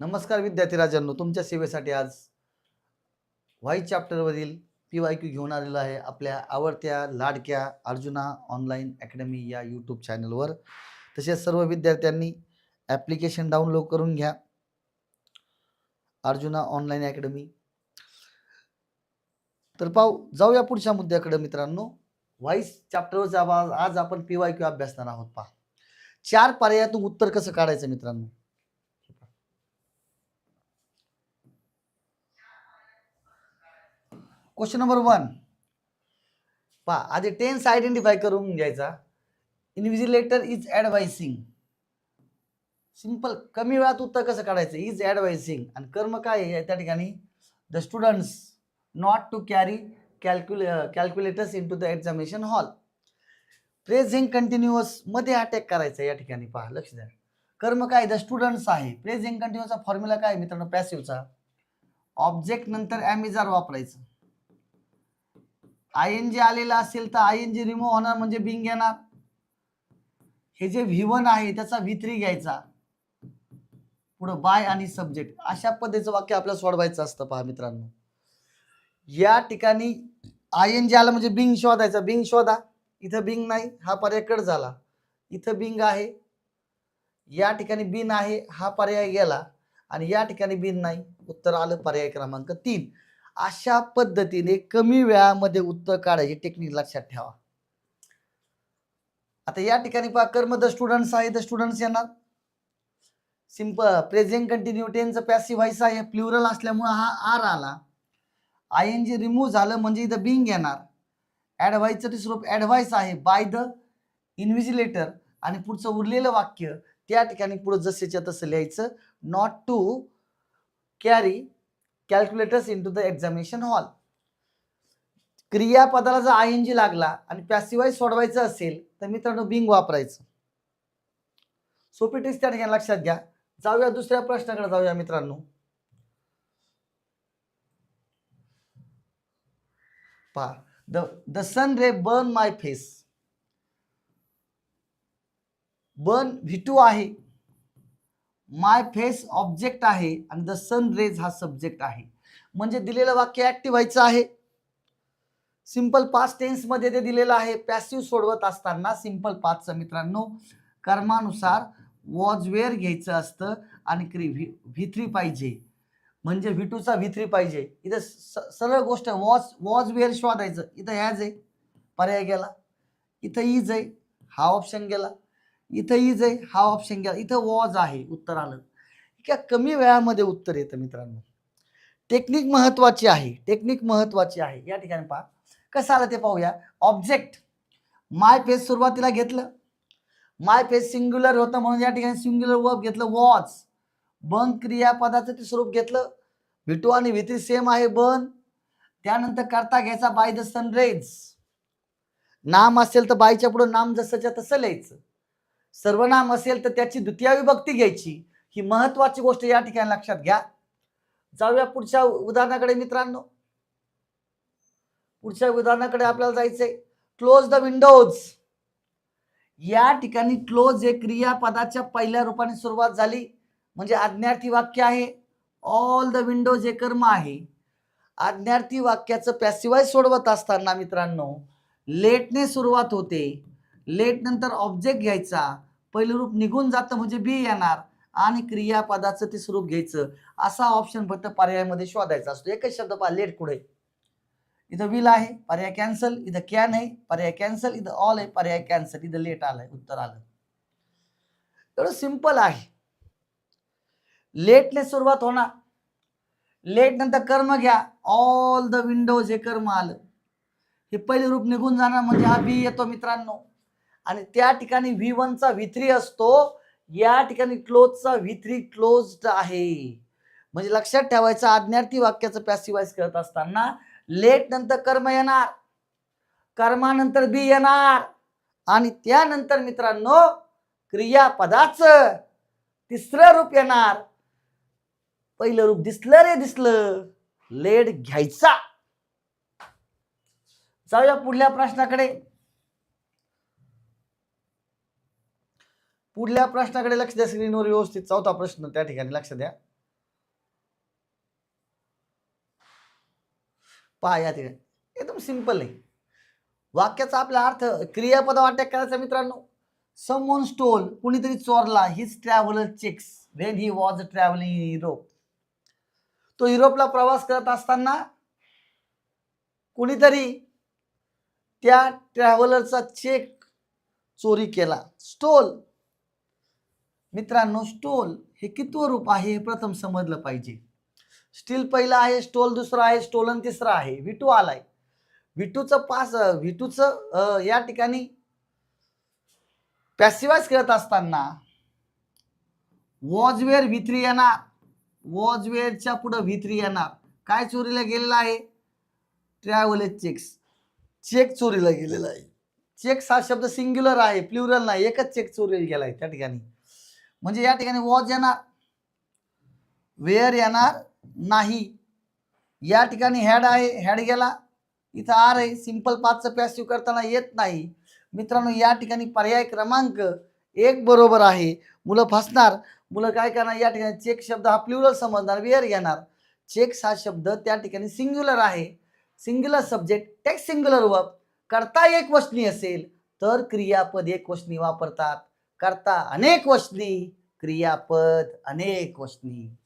नमस्कार विद्यार्थी राजांनो तुमच्या सेवेसाठी आज व्हाईट चॅप्टरवरील पी वाय क्यू घेऊन आलेलो आहे आपल्या आवडत्या लाडक्या अर्जुना ऑनलाईन अकॅडमी या यूट्यूब चॅनलवर तसेच सर्व विद्यार्थ्यांनी ॲप्लिकेशन डाउनलोड करून घ्या. अर्जुना ऑनलाईन अकॅडमी तर पाहू जाऊया पुढच्या मुद्द्याकडे मित्रांनो. व्हाईस चॅप्टरवरचा आवाज आज आपण पी वाय क्यू अभ्यासणार आहोत पहा. चार पर्यायातून उत्तर कसं काढायचं मित्रांनो? क्वेश्चन नंबर वन पहा आधी टेन्स आयडेंटिफाय करून घ्यायचा. इन्व्हिजिलेटर इज ॲडवायसिंग सिंपल कमी वेळात उत्तर कसं काढायचं? इज ॲडवायसिंग आणि कर्म काय आहे? त्या ठिकाणी the students not to carry कॅल्क्युले calculators into the examination hall present कंटिन्युअसमध्ये attack करायचा या ठिकाणी. पहा लक्ष द्या. कर्म काय द स्टुडंट्स आहे. प्रेझिंग कंटिन्युअसचा फॉर्म्युला काय मित्रांनो? पॅसिवचा ऑब्जेक्ट नंतर ॲमिजार वापरायचं. आय एन जी आलेला असेल तर आय एन जी रिमूव्ह होणार म्हणजे बिंग येणार हे जे व्ही वन आहे त्याचा व्ही थ्री घ्यायचा. पुढं बाय आणि सब्जेक्ट अशा पद्धतीचं वाक्य आपल्याला सोडवायचं असतं पहा मित्रांनो. या ठिकाणी आय एन जी आला म्हणजे बिंग शोधायचा. बिंग शोधा. इथं बिंग नाही हा पर्याय कट झाला. इथं बिंग आहे. या ठिकाणी बिन आहे हा पर्याय गेला. आणि या ठिकाणी बिन नाही उत्तर आलं पर्याय क्रमांक तीन. अशा पद्धतीने कमी वेळामध्ये उत्तर काढायची टेक्निक लक्षात ठेवा. आता या ठिकाणी पहा कर्म द स्टुडंट्स आहे द स्टुडंट्स येणार. सिंपल प्रेझेंट कंटिन्यू टेनचं पॅसिव्ह व्हायस आहे प्लुरल असल्यामुळं हा आर आला. आय एन जी रिमूव्ह झालं म्हणजे इथं बिंग येणार. ॲडवाईसचं ते स्वरूप ॲडवाईस आहे बाय द इन्व्हिजिलेटर आणि पुढचं उरलेलं वाक्य त्या ठिकाणी पुढं जसेच्या तसं लिहायचं not to carry calculators into the examination hall क्रियापदाला जर आय एन जी लागला आणि पॅसिवाईज सोडवायचं असेल तर मित्रांनो बिंग वापरायचं. सोपी टिक्स त्या ठिकाणी लक्षात घ्या. जाऊया दुसऱ्या प्रश्नाकडे जाऊया मित्रांनो. पहा. The the sun ray burn my face burn V two आहे. माय फेस ऑब्जेक्ट आहे आणि द सन रेज हा सब्जेक्ट आहे. म्हणजे दिलेलं वाक्य ऍक्टिव्ह व्हायचं आहे. सिंपल पास्ट टेन्समध्ये ते दिलेलं आहे पॅसिव्ह सोडवत असताना सिंपल पाचचं मित्रांनो कर्मानुसार वॉज वेअर घ्यायचं असतं आणि क्री व्ही व्ही थ्री पाहिजे. म्हणजे व्ही टूचा व्ही थ्री पाहिजे. इथं स- सरळ गोष्ट वॉज वॉज वेअर शोधायचं. इथं ह्याज आहे. पर्याय गेला. इथं इज आहे. हा ऑप्शन गेला. इथं इज आहे हा ऑप्शन घ्या इथं वॉज आहे उत्तर आलं. इतक्या कमी वेळामध्ये उत्तर येतं मित्रांनो. टेक्निक महत्वाची आहे टेक्निक महत्वाची आहे. या ठिकाणी पहा. कसं आलं ते पाहूया. ऑब्जेक्ट माय फेस सुरुवातीला घेतलं. माय फेस सिंग्युलर होतं म्हणून या ठिकाणी सिंग्युलर वर्ब घेतलं. वॉज बन क्रियापदाचं ते स्वरूप घेतलं. विटू आणि व्हित्री सेम आहे बन. त्यानंतर करता घ्यायचा बाय द सनरेज नाम असेल तर बायच्या पुढे नाम जसंच्या तसं लिहायचं. सर्वनाम असेल तर त्याची द्वितीय विभक्ती घ्यायची. ही महत्वाची गोष्ट या ठिकाणी लक्षात घ्या. जाऊया पुढच्या उदाहरणाकडे मित्रांनो. पुढच्या उदाहरणाकडे आपल्याला जायचंय. क्लोज द विंडोज या ठिकाणी क्लोज हे क्रियापदाच्या पहिल्या रूपाने सुरुवात झाली. म्हणजे आज्ञार्थी वाक्य आहे. ऑल द विंडोज हे कर्म आहे. आज्ञार्थी वाक्याचं पॅसिवाय सोडवत असताना मित्रांनो लेटने सुरुवात होते. लेट नंतर ऑब्जेक्ट घ्यायचा. पहिलं रूप निघून जातं म्हणजे बी येणार. आणि क्रियापदाचं ते स्वरूप घ्यायचं. असा ऑप्शन फक्त पर्यायामध्ये शोधायचा असतो. एकच शब्द पहा लेट पुढे इथं विल आहे पर्याय कॅन्सल इथं कॅन आहे पर्याय कॅन्सल इथं ऑल आहे पर्याय कॅन्सल इथं लेट आलंय उत्तर आलं. एवढं सिंपल आहे. लेटने सुरुवात होणार. लेट नंतर कर्म घ्या. ऑल द विंडोज हे कर्म आलं हे पहिले रूप निघून जाणार म्हणजे हा बी येतो मित्रांनो. आणि त्या ठिकाणी व्ही वनचा व्ही थ्री असतो या ठिकाणी क्लोजचा व्ही थ्री क्लोज्ड आहे. म्हणजे लक्षात ठेवायचं आज्ञार्थी वाक्याचं पॅसिवाईज करत असताना लेट नंतर कर्म येणार कर्मानंतर बी येणार आणि त्यानंतर मित्रांनो क्रियापदाचं तिसरं रूप येणार. पहिलं रूप दिसलं रे दिसलं लेट घ्यायचा. जाऊया पुढल्या प्रश्नाकडे. पुढल्या प्रश्नाकडे लक्ष द्या स्क्रीनवर व्यवस्थित. चौथा प्रश्न त्या ठिकाणी लक्ष द्या. पहा या ठिकाणी. एकदम सिंपल आहे. वाक्याचा आपला अर्थ क्रियापद वाटक करायचा मित्रांनो. समोन स्टोल कुणीतरी चोरला. His traveller cheques when he was travelling in Europe तो युरोपला प्रवास करत असताना कुणीतरी त्या ट्रॅव्हलरचा चेक चोरी केला. स्टोल मित्रांनो स्टोल हे कितवं रूप आहे हे प्रथम समजलं पाहिजे. स्टील पहिलं आहे स्टोल दुसरा आहे स्टोलन तिसरा आहे. विटू आलाय. विटूचं पास विटूचं या ठिकाणी पॅसिवाइज करत असताना वॉजवेअर व्हिथ्री येणार. वॉजवेअरच्या पुढं व्हिथ्री येणार. काय चोरीला गेलेला आहे? ट्रॅव्हलेज चेक्स चेक चोरीला गेलेला आहे. चेक्स हा शब्द सिंग्युलर आहे प्लुरल नाही. एकच चेक चोरीला गेलाय त्या ठिकाणी. म्हणजे या ठिकाणी वॉज येणार. वेअर येणार नाही. या ठिकाणी हॅड आहे हॅड गेला. इथं आर आहे. सिंपल पाचचं पॅसिव्ह करताना येत नाही. मित्रांनो या ठिकाणी पर्याय क्रमांक एक बरोबर आहे. मुलं फसणार. मुलं काय करणार? या ठिकाणी चेक शब्द हा प्ल्युरल समजणार वेअर घेणार चेक्स हा शब्द त्या ठिकाणी सिंग्युलर आहे. Singular subject takes singular verb करता एक वचनी असेल तर क्रियापद एक वचनी वापरतात. करता अनेक वचनी क्रियापद अनेक वचनी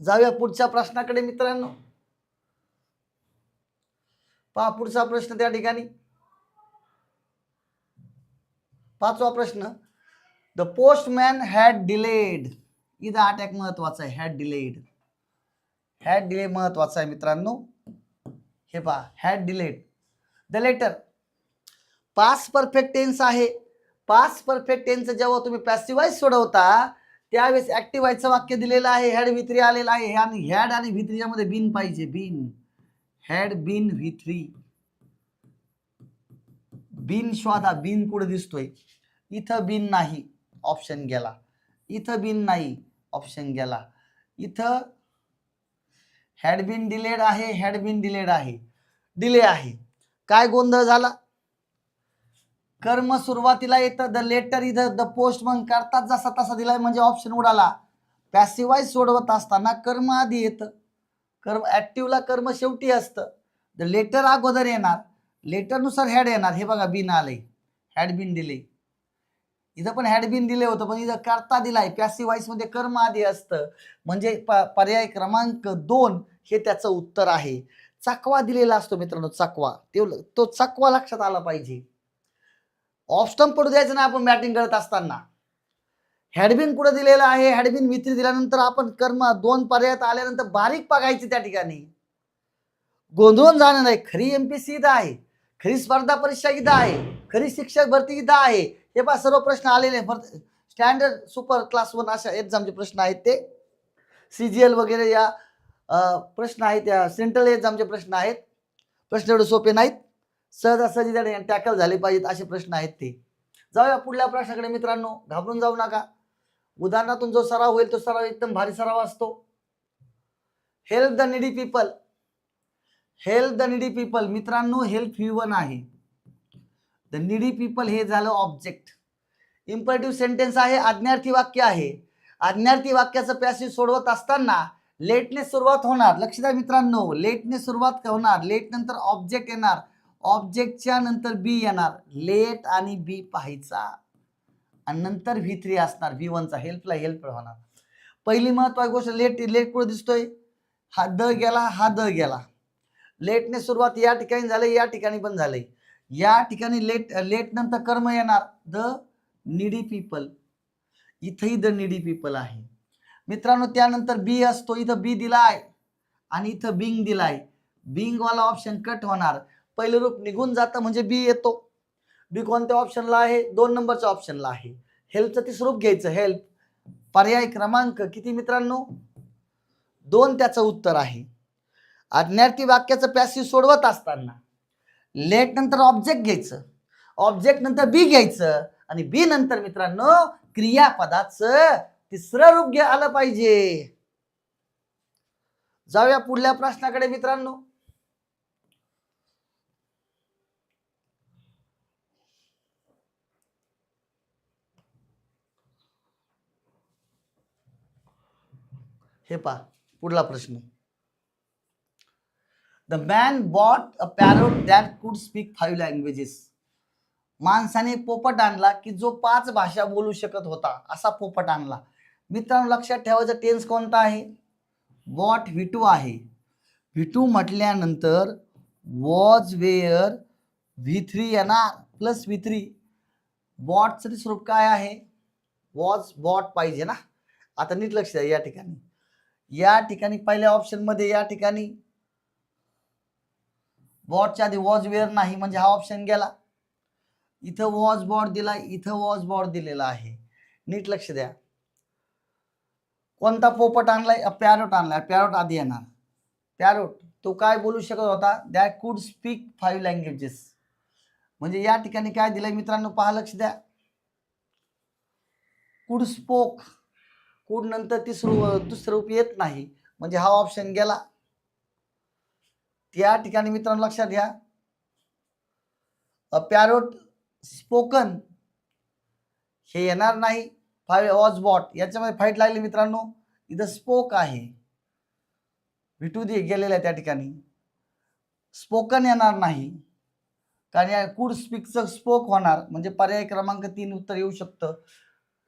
जाऊया पुढच्या प्रश्नाकडे मित्रांनो. पहा पुढचा प्रश्न त्या ठिकाणी. पाचवा प्रश्न. द पोस्टमॅन हॅड डिलेड इथं अटॅक महत्त्वाचा आहे. हॅड डिलेड हॅड डिले महत्त्वाचा आहे मित्रांनो. हे पहा. Had delayed the letter past perfect tense आहे. पास परफेक्ट टेन्स जेव्हा तुम्ही पॅसिवाईज सोडवता त्यावेळेस ऍक्टिव्ह वाक्य दिलेलं आहे हॅड व्हिथ्री आलेलं आहे आणि हॅड आणि व्हिथ्रीच्या यामध्ये बिन पाहिजे बिन हॅड बिन व्हिथ्री बिन शोधा बिन कुठे दिसतोय? इथं बिन नाही ऑप्शन गेला. इथं बिन नाही ऑप्शन गेला. इथं हॅड बिन डिलेड आहे हॅड बिन डिलेड आहे. डिले आहे. काय गोंधळ झाला? कर्म सुरुवातीला येतं द लेटर इथं द पोस्ट मग करतात जसा तसा दिलाय म्हणजे ऑप्शन उडाला. पॅसिवाईज सोडवत असताना कर्म आधी येतं. कर्म ऍक्टिव्हला कर्म शेवटी असतं. द लेटर अगोदर येणार लेटरनुसार हॅड येणार. हे बघा बिन आलंय. हॅड बिन दिले इथं पण हॅड बिन दिले होतं पण इथं करता दिलाय. पॅसिव्हमध्ये कर्म आधी असतं. म्हणजे प- पर्याय क्रमांक दोन हे त्याचं उत्तर आहे. चकवा दिलेला असतो मित्रांनो चकवा. ते तो चकवा लक्षात आला पाहिजे. ऑप्शन पडू द्यायचं नाही आपण बॅटिंग करत असताना. हॅडबिन कुठं दिलेलं आहे? हॅडबिन मित्री दिल्यानंतर आपण कर्म दोन पर्यायात आल्यानंतर बारीक बघायची त्या ठिकाणी. गोंधळून जाणं नाही. खरी एमपीसी इथं आहे. खरी स्पर्धा परीक्षा इथं आहे. खरी शिक्षक भरती इथं आहे. हे पहा सर्व प्रश्न आलेले स्टँडर्ड सुपर क्लास वन अशा एक्झामचे प्रश्न आहेत ते. सी जी एल वगैरे या प्रश्न आहेत. या सेंट्रल एक्झामचे प्रश्न आहेत. प्रश्न एवढे सोपे नाहीत. सहजासहजी टॅकल झाले पाहिजेत असे प्रश्न आहेत ते. जाऊया पुढल्या प्रश्नाकडे मित्रांनो. घाबरून जाऊ नका. उदाहरणातून जो सराव होईल तो सराव एकदम भारी सराव असतो. Help the needy people help the needy people मित्रांनो हेल्प ही वन आहे. द निडी पीपल हे झालं ऑब्जेक्ट इम्परेटिव्ह सेंटेन्स आहे आज्ञार्थी वाक्य आहे. आज्ञार्थी वाक्याचं पॅसेज सोडवत असताना लेटने सुरुवात होणार. लक्ष द्या मित्रांनो लेटने सुरुवात होणार. लेट नंतर ऑब्जेक्ट येणार. ऑब्जेक्टच्या नंतर बी येणार. लेट आणि बी पाहायचा. आणि नंतर व्ही थ्री असणार. व्ही वनचा. हेल्पला हेल्प होणार. पहिली महत्वाची गोष्ट लेट लेट कुठे दिसतोय? हा द गेला हा द गेला. लेटने सुरुवात या ठिकाणी झाली या ठिकाणी पण झाले. या ठिकाणी लेट लेट नंतर कर्म येणार. The needy people. इथंही द निडी पीपल आहे. मित्रांनो त्यानंतर बी असतो. इथं बी दिला आहे आणि इथं बिंग दिलाय. आहे बिंगवाला ऑप्शन कट होणार. पहिलं रूप निघून जातं म्हणजे बी येतो. बी कोणत्या ऑप्शनला आहे? दोन नंबरच्या ऑप्शनला आहे. हेल्पचं तिसरं रूप घ्यायचं. हेल्प पर्याय क्रमांक किती मित्रांनो? दोन त्याचं उत्तर आहे. अज्ञार्थी वाक्याचं पॅसिव सोडवत असताना लेट नंतर ऑब्जेक्ट घ्यायचं. ऑब्जेक्ट नंतर बी घ्यायचं. आणि बी नंतर मित्रांनो क्रियापदाचं तिसरं रूप घ्या आलं पाहिजे. जाऊया पुढल्या प्रश्नाकडे मित्रांनो. हे पहा पुढला प्रश्न. The man bought a parrot that could speak five languages माणसाने पोपट आणला की जो पाच भाषा बोलू शकत होता असा पोपट आणला. मित्रांनो लक्षात ठेवायचा टेन्स कोणता आहे? वॉट व्ही टू आहे व्ही टू म्हटल्यानंतर वॉज वेअर व्ही थ्री येणार प्लस व्ही थ्री बॉटचं स्वरूप काय आहे? वॉज बॉट पाहिजे ना? आता नीट लक्ष द्या या ठिकाणी. या ठिकाणी पहिल्या ऑप्शनमध्ये या ठिकाणी. बॉटच्या आधी वॉज वेअर नाही म्हणजे हा ऑप्शन गेला. इथं वॉज बॉट दिला इथं वॉज बॉट दिलेला आहे. नीट लक्ष द्या. कोणता पोपट आणलाय? पॅरोट आणलाय. पॅरोट आधी येणार. पॅरोट तो काय बोलू शकत होता? That could speak five languages म्हणजे या ठिकाणी काय दिलंय मित्रांनो? पहा लक्ष द्या. कुड स्पोक कुड नंतर तिसरं दुसरं रूप येत नाही. म्हणजे हा ऑप्शन गेला. त्या ठिकाणी मित्रांनो लक्षात घ्या. पॅरोट स्पोकन हे येणार नाही. फाय वॉज बॉट याच्यामध्ये फाईट लागली मित्रांनो. इथं स्पोक आहे. विटू दे गेलेला आहे त्या ठिकाणी. स्पोकन येणार नाही. कारण या कूड स्पीकचं स्पोक होणार. म्हणजे पर्याय क्रमांक तीन उत्तर येऊ शकतं.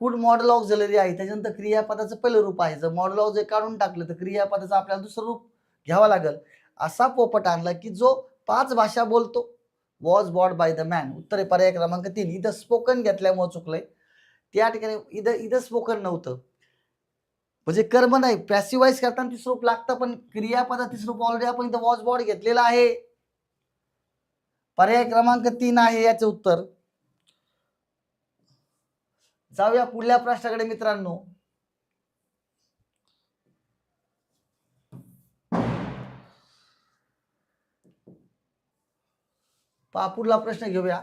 फूड मॉडल ऑफ आहे. त्याच्यानंतर क्रियापदाचं पहिलं रूप आहे. जर मॉडल ऑफ काढून टाकलं तर क्रियापदाचं आपल्याला दुसरं रूप घ्यावं लागेल. असा पोपट आणला की जो पाच भाषा बोलतो. Was bought by the man उत्तर आहे पर्याय क्रमांक तीन. इथं स्पोकन घेतल्यामुळे चुकलंय. त्या ठिकाणी इथं इथं स्पोकन नव्हतं. म्हणजे कर्म नाही. पॅसिवाईज करताना तिसरं रूप लागतं पण क्रियापदा तिसरं रूप ऑलरेडी आपण इथं वॉच बॉड घेतलेला आहे. पर्याय क्रमांक तीन आहे याचं उत्तर. जाऊया पुढल्या प्रश्नाकडे मित्रांनो. पहा पुढला प्रश्न घेऊया.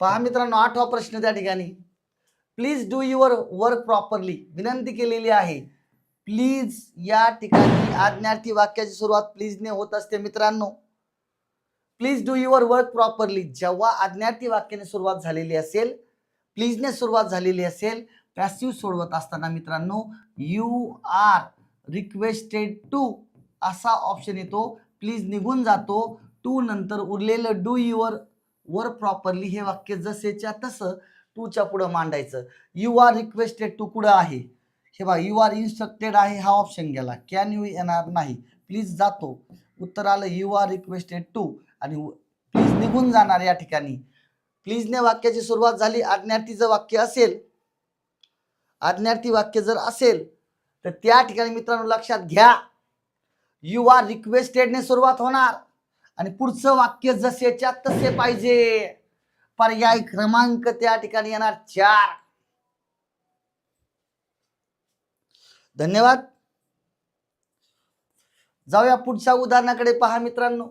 पहा मित्रांनो आठवा प्रश्न त्या ठिकाणी. Please do your work properly विनंती केलेली आहे. प्लीज या ठिकाणी आज्ञार्थी वाक्याची सुरुवात प्लीजने होत असते मित्रांनो. Please do your work properly जेव्हा आज्ञार्थी वाक्याने सुरुवात झालेली असेल प्लीजने सुरुवात झालेली असेल पॅसिव्ह सोडवत असताना मित्रांनो यू आर रिक्वेस्टेड टू असा ऑप्शन येतो. प्लीज निघून जातो. टू नंतर उरलेलं डू युअर वर्क प्रॉपरली हे वाक्य जसेच्या तसं टूच्या पुढं मांडायचं. यू आर रिक्वेस्टेड टू कुठं आहे? हे बघा यू आर इन्स्ट्रक्टेड आहे हा ऑप्शन गेला. कॅन यू येणार नाही? प्लीज जातो. उत्तर आलं यू आर रिक्वेस्टेड टू आणि प्लीज निघून जाणार या ठिकाणी. प्लीजने वाक्याची सुरुवात झाली. आज्ञार्थीचं वाक्य असेल. आज्ञार्थी वाक्य जर असेल तर त्या ठिकाणी मित्रांनो लक्षात घ्या. यू आर रिक्वेस्टेडने सुरुवात होणार. आणि पुढचं वाक्य जसेच्या तसे पाहिजे. पर्याय क्रमांक त्या ठिकाणी येणार चार. धन्यवाद. जाऊया पुढच्या उदाहरणाकडे पहा मित्रांनो.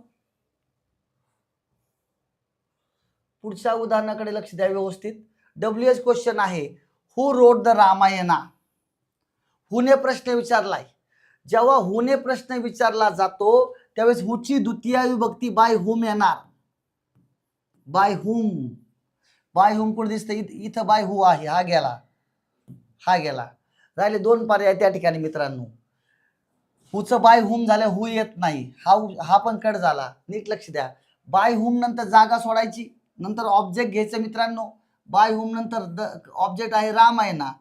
पुढच्या उदाहरणाकडे लक्ष द्या व्यवस्थित. डब्ल्यू एच क्वेश्चन आहे हु रोड द रामायणा हुने प्रश्न विचारलाय. जेव्हा हुने प्रश्न विचारला जातो त्यावेळेस हुची द्वितीय विभक्ती बाय हुम येणार? By whom. बाय हुम कुठे दिसतं इथं इथं बाय हु आहे. हा गेला. हा गेला. राहिले दोन पर्याय त्या ठिकाणी मित्रांनो. हुचं बाय हुम झालं हु येत नाही. हा हा पण कट झाला. नीट लक्ष द्या. बाय हुम नंतर जागा सोडायची. नंतर ऑब्जेक्ट घ्यायचं मित्रांनो. बाय हुम नंतर द ऑब्जेक्ट आहे रामायणा.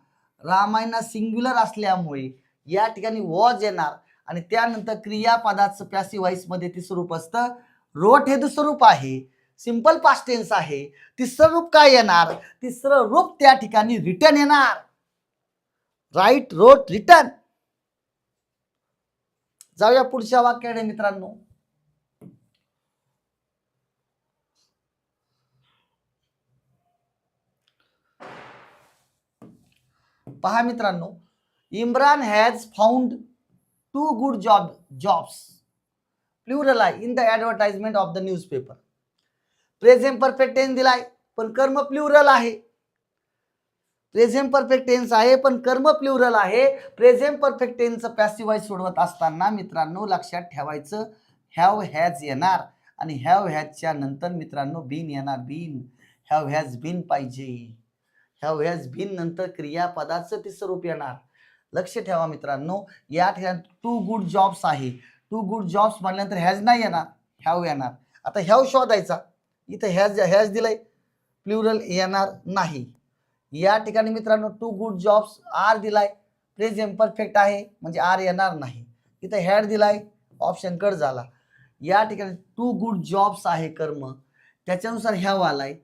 रामायणा सिंग्युलर असल्यामुळे या ठिकाणी वॉज येणार. आणि त्यानंतर क्रियापदाचं पॅसिव्ह ते स्वरूप असतं. रोट हे दुसरं आहे. सिंपल पास्ट टेन्स आहे. तिसरं रूप काय येणार? तिसरं रूप त्या ठिकाणी रिटर्न येणार. राईट रोट रिटर्न जाऊया पुढच्या वाक्याकडे मित्रांनो. पहा मित्रांनो Imran has found two good job jobs plural in the advertisement of the newspaper present perfect tense दिलाय पण कर्म प्लुरल आहे. प्रेझेंट परफेक्ट टेन्स आहे पण कर्म प्लुरल आहे. प्रेझेंट परफेक्ट टेन्सचं पॅसिवाईज सोडवत असताना मित्रांनो लक्षात ठेवायचं हॅव हॅज येणार. आणि हॅव हॅजच्या नंतर मित्रांनो बीन येणार. बीन हॅव हॅज बीन पाहिजे. हॅव हॅज बीन नंतर क्रियापदाचं ते स्वरूप येणार. लक्ष ठेवा मित्रांनो या ठिकाणी टू गुड जॉब्स आहे. टू गुड जॉब्स म्हटल्यानंतर हॅज नाही येणार हॅव येणार. आता हॅव शोधायचा. इथं हॅज हॅज दिलंय प्लुरल येणार नाही. या ठिकाणी मित्रांनो टू गुड जॉब्स आर दिलाय प्रेझेंट परफेक्ट आहे म्हणजे आर येणार नाही. इथं हॅड दिलाय ऑप्शन कट झाला. या ठिकाणी टू गुड जॉब्स आहे कर्म. त्याच्यानुसार ह्याव आलाय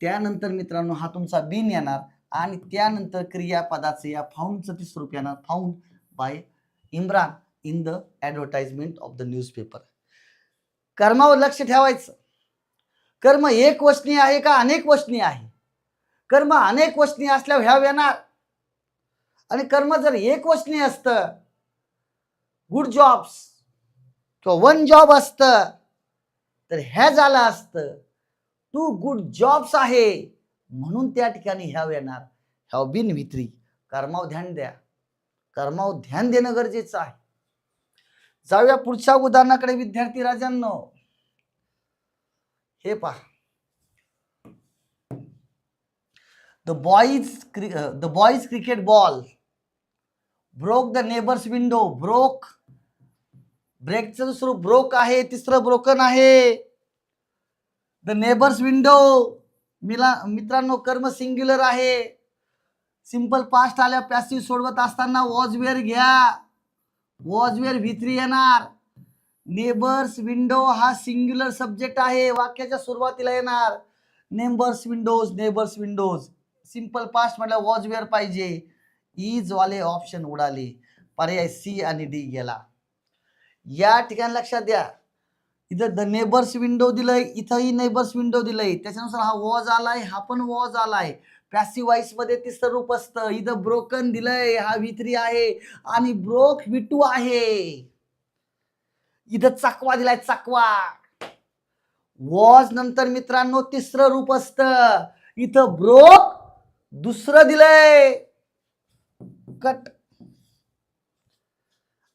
त्यानंतर मित्रांनो हा तुमचा बिन येणार आणि त्यानंतर क्रियापदाचं या फाऊंडचं तिसरं रूप येणार. Found by Imran in the advertisement of the newspaper कर्मावर लक्ष ठेवायचं. कर्म एक वचनी आहे का अनेक वचनी आहे? कर्म अनेक वचनी असल्यावर ह्याव येणार आणि कर्म जर एक वचनी असतं गुड जॉब्स किंवा वन जॉब असतं तर ह्या झालं असतं टू गुड जॉब्स आहे म्हणून त्या ठिकाणी ह्याव येणार ह्याव बिन वित्री. कर्माव ध्यान द्या. कर्माव ध्यान देणं गरजेचं आहे. जाऊया पुढच्या उदाहरणाकडे विद्यार्थी राजांनो. हे पहा. The boys the boys cricket ball broke the neighbour's window broke ब्रेकचं स्वरूप ब्रोक आहे तिसरं ब्रोकन आहे. द नेबर्स विंडो मिला मित्रांनो कर्म सिंग्युलर आहे. सिंपल पास्ट आल्या पॅसिव्ह सोडवत असताना वॉजवेअर घ्या. वॉजवेअर व्हित्री येणार. नेबर्स विंडो हा सिंग्युलर सब्जेक्ट आहे वाक्याच्या सुरुवातीला येणार. Neighbour's windows neighbour's windows. Simple past म्हटलं वॉजवेअर पाहिजे. इज वाले ऑप्शन उडाले. पर्याय सी आणि डी गेला. या ठिकाणी लक्षात द्या. इथं द नेबर्स विंडो दिलंय इथंही नेबर्स विंडो दिलंय. त्याच्यानुसार हा वॉज आलाय हा पण वॉज आलाय. पॅसिव्ह वाईसमध्ये तिसरं रूप असतं. इथं ब्रोकन दिलंय हा वित्री आहे. आणि ब्रोक विटू आहे. इथं चकवा दिलाय चकवा. वॉज नंतर मित्रांनो तिसरं रूप असत. इथं ब्रोक दुसरं दिलंय. कट.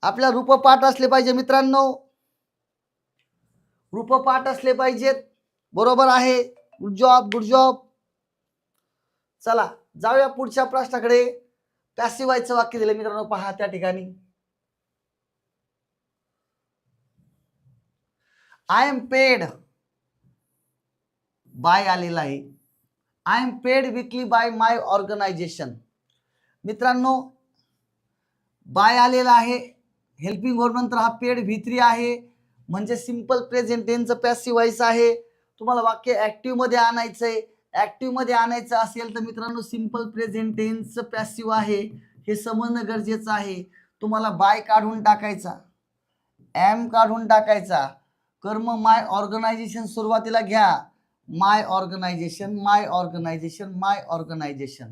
आपल्या रूपपाठ असले पाहिजे मित्रांनो. रूपपाठ असले पाहिजेत. बरोबर आहे. गुड जॉब गुड जॉब चला जाऊया पुढच्या प्रश्नाकडे. पॅसिवायचं वाक्य दिलं मित्रांनो. पहा त्या ठिकाणी. आय एम पेड बाय आलेला आहे I am paid weekly by my organisation मित्रांनो बाय आलेला आहे. हेल्पिंग वर्ब नंतर हा पेड भित्री आहे. म्हणजे सिंपल प्रेझेंट त्यांचं पॅसिव्ह व्हायचं आहे. तुम्हाला वाक्य ऍक्टिव्हमध्ये आणायचं आहे ऍक्टिव्हमध्ये आणायचं असेल तर मित्रांनो सिंपल प्रेझेंट टेन्सचं पॅसिव्ह आहे. हे समजणं गरजेचं आहे. तुम्हाला बाय काढून टाकायचा. एम काढून टाकायचा. कर्म माय ऑर्गनायझेशन सुरुवातीला घ्या. My organisation my organisation my organisation.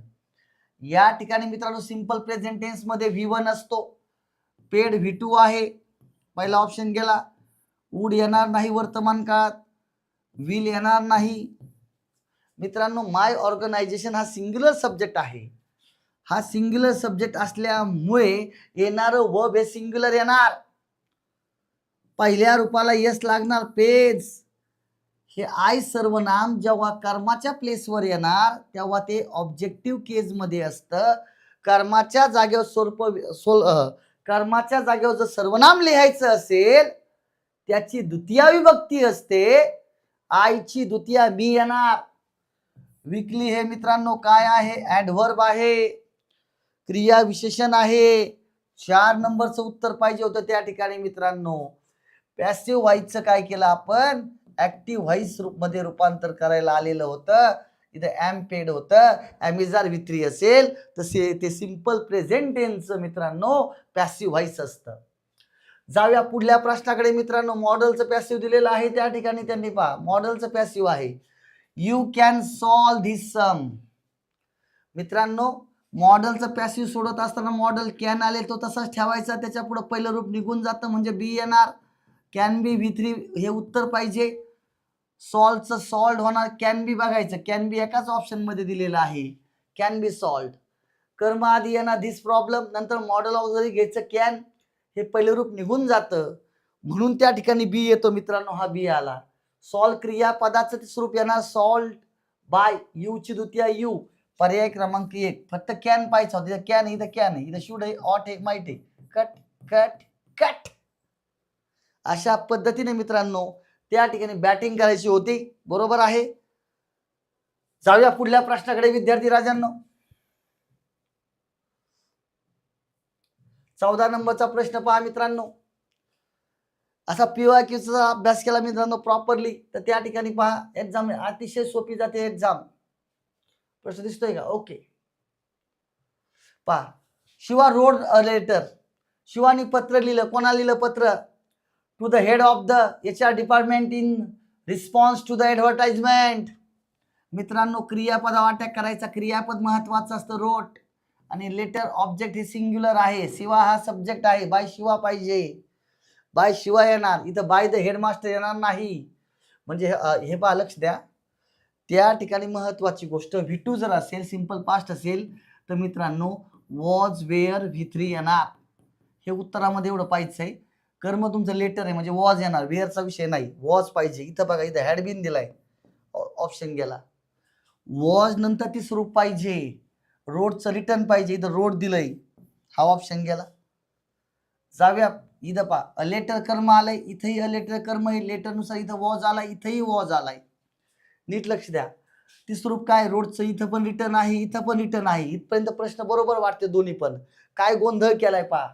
या ठिकाणी मित्रांनो सिंपल प्रेझेंट व्ही वन असतो. पेड व्ही टू आहे. पहिला ऑप्शन गेला. वूड येणार नाही वर्तमान काळात. विल येणार नाही. मित्रांनो माय ऑर्गनायझेशन हा सिंग्युलर सब्जेक्ट आहे. हा सिंग्युलर सब्जेक्ट असल्यामुळे येणारं वब हे सिंग्युलर येणार. पहिल्या रूपाला यस लागणार पेज. हे आय सर्वनाम जेव्हा कर्माच्या प्लेसवर येणार तेव्हा ते ऑब्जेक्टिव्ह केजमध्ये असतं. कर्माच्या जागेवर स्वरूप सोल कर्माच्या जागेवर जर सर्वनाम लिहायचं असेल त्याची द्वितीय विभक्ती असते. आईची द्वितीय मी येणार. विकली हे मित्रांनो काय आहे? ऍडव्हर्ब आहे. क्रिया विशेषण आहे. चार नंबरचं उत्तर पाहिजे होतं त्या ठिकाणी मित्रांनो. पॅसिव्ह व्हाईसचं काय केलं आपण? ऍक्टिव्ह व्हाईसमध्ये रूपांतर करायला आलेलं होतं. इथं ॲम पेड होतं. ॲमेझार वित्री असेल. तर से ते सिंपल प्रेझेंट टेन्सचं मित्रांनो पॅसिव्ह व्हाईस असतं. जाऊया पुढल्या प्रश्नाकडे मित्रांनो. मॉडेलचं पॅसिव्ह दिलेलं आहे त्या ठिकाणी त्यांनी पहा. मॉडेलचं पॅसिव्ह आहे. You can solve this sum मित्रांनो मॉडेलचं पॅसिव्ह सोडत असताना मॉडेल कॅन आले तो तसाच ठेवायचा. त्याच्या पुढे पहिलं रूप निघून जातं म्हणजे बी येणार कॅन बी व्ही थ्री हे उत्तर पाहिजे. सॉल्वचं सॉल्ट होणार. कॅन बी बघायचं. कॅन बी एकाच ऑप्शनमध्ये दिलेलं आहे. कॅन बी सॉल्ट कर्म आधी येणार. धिस प्रॉब्लेम नंतर मॉडेल ऑफ जरी घ्यायचं कॅन हे पहिले रूप निघून जातं. म्हणून त्या ठिकाणी बी येतो मित्रांनो. हा बी आला. सॉल्व क्रियापदाचं ते स्वरूप येणार. सॉल्ट बाय यू ची द्वितीय यू पर्याय क्रमांक एक. फक्त कॅन पाहिजे होता. कॅन इथं कॅन आहे. इथं शूड आहे ऑट आहे माईट आहे. कट कट कट अशा पद्धतीने मित्रांनो त्या ठिकाणी बॅटिंग करायची होती. बरोबर आहे? जाऊया पुढल्या प्रश्नाकडे विद्यार्थी राजांनो. चौदा नंबरचा प्रश्न पहा मित्रांनो. असा पीवायक्यूचा अभ्यास केला मित्रांनो प्रॉपरली तर त्या ठिकाणी पहा एक्झाम अतिशय सोपी जाते एक्झाम प्रश्न दिसतोय का? ओके पहा. शिवा रोड लेटर शिवानी पत्र लिहिलं. कोणाला लिहिलं पत्र? To the head of the H R department in response to the advertisement मित्रांनो क्रियापद अटॅक करायचा. क्रियापद महत्वाचं असतं रोट. आणि लेटर ऑब्जेक्ट हे सिंग्युलर आहे. शिवा हा सब्जेक्ट आहे. बाय शिवा पाहिजे. बाय शिवा येणार. इथं बाय द हेडमास्टर येणार नाही. म्हणजे हे पहा लक्ष द्या. त्या ठिकाणी महत्वाची गोष्ट व्ही टू जर असेल सिंपल पास्ट असेल तर मित्रांनो वॉज वेअर व्ही थ्री येणार. हे उत्तरामध्ये एवढं पाहिजे. आहे कर्म तुमचं लेटर आहे म्हणजे वॉज येणार वेअरचा विषय नाही. वॉज पाहिजे. इथं बघा इथं हॅड बिन दिलाय ऑप्शन गेला. वॉज नंतर ती स्वरूप पाहिजे. रोडचं रिटर्न पाहिजे. इथं रोड दिलंय. हा ऑप्शन गेला. जाऊया. इथं पा अ लेटर कर्म आलंय. इथंही अ लेटर कर्म आहे. लेटरनुसार इथं वॉज आलाय. इथंही वॉज आलाय. नीट लक्ष द्या. ती स्वरूप काय? रोडचं इथं पण रिटर्न आहे. इथं पण रिटर्न आहे. इथपर्यंत प्रश्न बरोबर वाटते दोन्ही पण. काय गोंधळ केलाय पा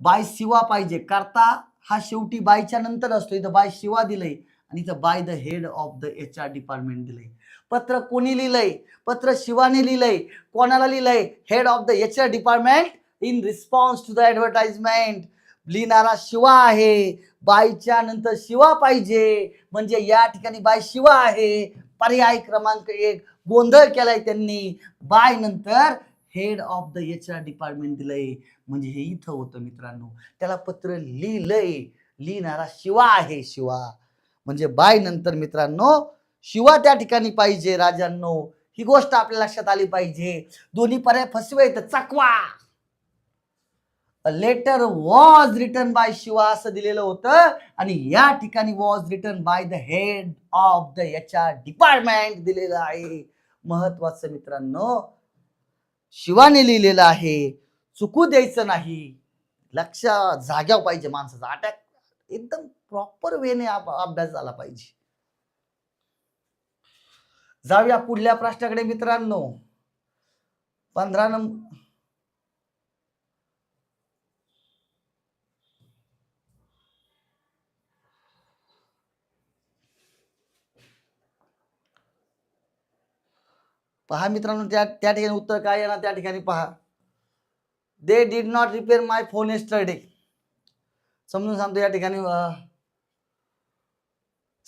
बाय शिवा पाहिजे. करता हा शेवटी बायच्या नंतर असतो. इथं बाय शिवा दिलंय आणि इथं by the head of the H R department दिलंय. पत्र कोणी लिहिलंय? पत्र शिवाने लिहिलंय. कोणाला लिहिलंय? Head of the H R department in response to the advertisement लिहिणारा शिवा आहे. बायच्या नंतर शिवा पाहिजे. म्हणजे या ठिकाणी बाय शिवा आहे. पर्याय क्रमांक एक गोंधळ केलाय त्यांनी. बाय नंतर head of the H R department दिलंय. म्हणजे हे इथं होतं मित्रांनो. त्याला पत्र लिहिलंय. लिहिणारा शिवा आहे शिवा. म्हणजे बाय नंतर मित्रांनो शिवा त्या ठिकाणी पाहिजे राजांनो. ही गोष्ट आपल्या लक्षात आली पाहिजे. दोन्ही पर्याय फसवे तर चकवा letter was written by Shiva असं दिलेलं होतं. आणि या ठिकाणी was written by the head of the H R department दिलेलं आहे. महत्वाचं मित्रांनो शिवाने लिहिलेलं आहे. चुकू द्यायचं नाही. लक्ष जाग्यावर पाहिजे माणसाचा. अटॅक एकदम प्रॉपर वेने अभ्यास झाला पाहिजे. जाऊया पुढल्या प्रश्नाकडे मित्रांनो. पंधरा नंबर पहा मित्रांनो त्या त्या ठिकाणी उत्तर काय येणार? त्या ठिकाणी पहा. They did not repair my phone yesterday समजून सांगतो या ठिकाणी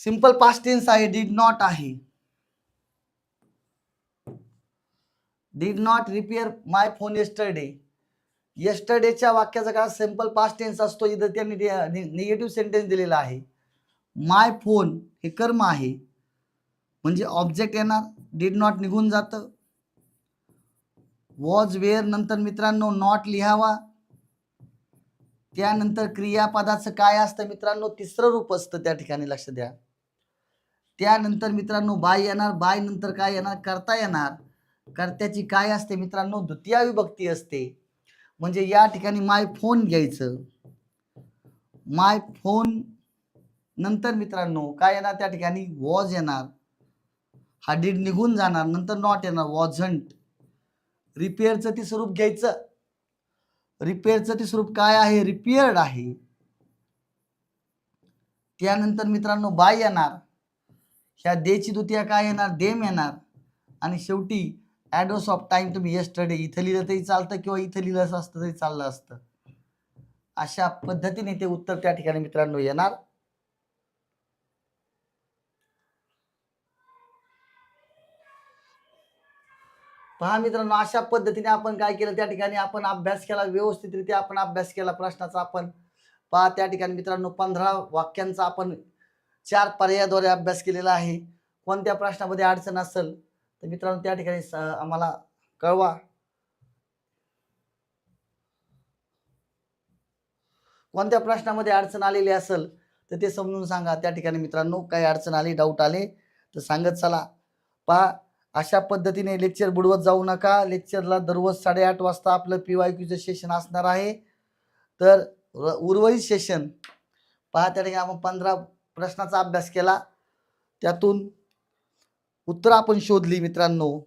सिंपल पास्टेन्स आहे. डीड नॉट आहे. Did not repair my phone yesterday येस्टरडेच्या वाक्याचा काय? सिंपल पास्टेन्स असतो. इथं त्यांनी निगेटिव्ह सेंटेन्स दिलेला आहे. माय फोन हे कर्म आहे. म्हणजे ऑब्जेक्ट येणार डीड नॉट निघून जातं. वॉज वेअर नंतर मित्रांनो नॉट लिहावा. त्यानंतर क्रियापदाचं काय असतं मित्रांनो तिसरं रूप असतं त्या ठिकाणी लक्ष द्या. त्यानंतर मित्रांनो बाय येणार बाय नंतर काय येणार करता येणार. कर्त्याची काय असते मित्रांनो द्वितीया विभक्ती असते. म्हणजे या ठिकाणी माय फोन घ्यायचं. माय फोन नंतर मित्रांनो काय येणार त्या ठिकाणी? वॉज येणार. हा डीड निघून जाणार नंतर नॉट येणार वॉझंट रिपेअरचं ती स्वरूप घ्यायचं. रिपेअरचं ती स्वरूप काय आहे? रिपेअर्ड आहे. त्यानंतर मित्रांनो बाय येणार. ह्या देची द्वितीय काय येणार? देम येणार. आणि शेवटी ॲडोस ऑफ टाइम तुम्ही येस्टरडे इथं लिहिलं तरी चालतं किंवा इथं लिहिलं असतं तरी चाललं असतं. अशा पद्धतीने ते उत्तर त्या ठिकाणी मित्रांनो येणार. पहा मित्रांनो अशा पद्धतीने आपण काय केलं? त्या ठिकाणी आपण अभ्यास केला व्यवस्थितरित्या आपण अभ्यास केला प्रश्नाचा आपण. पहा त्या ठिकाणी मित्रांनो पंधरा वाक्यांचा आपण चार पर्यायाद्वारे अभ्यास केलेला आहे. कोणत्या प्रश्नामध्ये अडचण असेल तर मित्रांनो त्या ठिकाणी स- आम्हाला कळवा. कोणत्या प्रश्नामध्ये अडचण आलेली असेल तर ते समजून सांगा. त्या ठिकाणी मित्रांनो काही अडचण आली डाऊट आले तर सांगत चला. पहा अशा पद्धतीने लेक्चर बुडवत जाऊ नका. लेक्चरला दररोज साडेआठ वाजता आपलं पी वाय क्यूचं सेशन असणार आहे. तर र- उर्वरित सेशन पहा त्या ठिकाणी आपण पंधरा प्रश्नाचा अभ्यास केला. त्यातून उत्तर आपण शोधली मित्रांनो.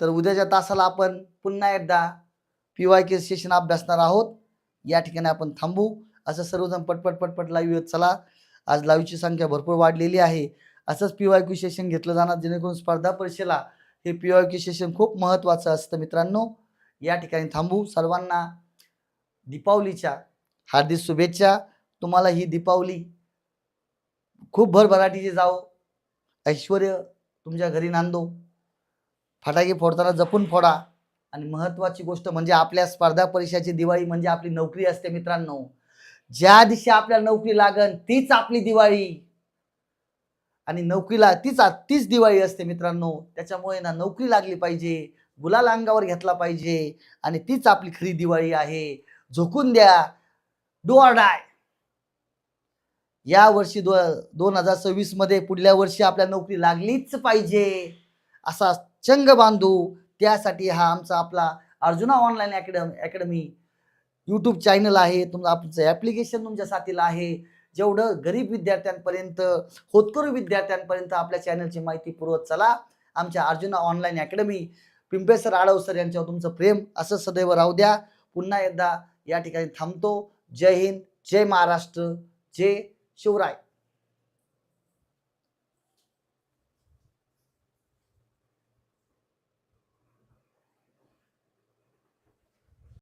तर उद्याच्या तासाला आपण पुन्हा एकदा पी वाय के सेशन अभ्यासणार आहोत. या ठिकाणी आपण थांबू. असं सर्वजण पटपट पटपट लाईव्ह येत चला. आज लाईव्हची संख्या भरपूर वाढलेली आहे. असंच पी वाय क्यू सेशन घेतलं जाणार जेणेकरून स्पर्धा परीक्षेला हे पी वाय क्यू सेशन खूप महत्त्वाचं असतं मित्रांनो. या ठिकाणी थांबू. सर्वांना दीपावलीच्या हार्दिक शुभेच्छा. तुम्हाला ही दीपावली खूप भरभराटीची जाओ ऐश्वर तुमच्या घरी नांदो. फटाके फोडताना जपून फोडा. आणि महत्त्वाची गोष्ट म्हणजे आपल्या स्पर्धा परीक्षाची दिवाळी म्हणजे आपली नोकरी असते मित्रांनो. ज्या दिवशी आपल्याला नोकरी लागन तीच आपली दिवाळी. आणि नोकरीला तीच तीच दिवाळी असते मित्रांनो. त्याच्यामुळे ना नोकरी लागली पाहिजे गुलाल अंगावर घेतला पाहिजे आणि तीच आपली खरी दिवाळी आहे. झोकून द्या. डू ऑर डाय या वर्षी दो दोन हजार सव्वीसमध्ये पुढल्या वर्षी आपल्या नोकरी लागलीच पाहिजे. असा चंग बांधू. त्यासाठी हा आमचा आपला Arjuna online academy academy YouTube channel आहे. तुमचं आपलं ॲप्लिकेशन तुमच्या साथीला आहे. जेवढं गरीब विद्यार्थ्यांपर्यंत होतकरू विद्यार्थ्यांपर्यंत आपल्या चॅनलची माहिती पुरवत चला. आमच्या अर्जुना ऑनलाईन अकॅडमी पिंपेसर आडव सर यांच्यावर तुमचं प्रेम असं सदैव राहू द्या. पुन्हा एकदा या ठिकाणी थांबतो. जय हिंद जय महाराष्ट्र जय शिवराय.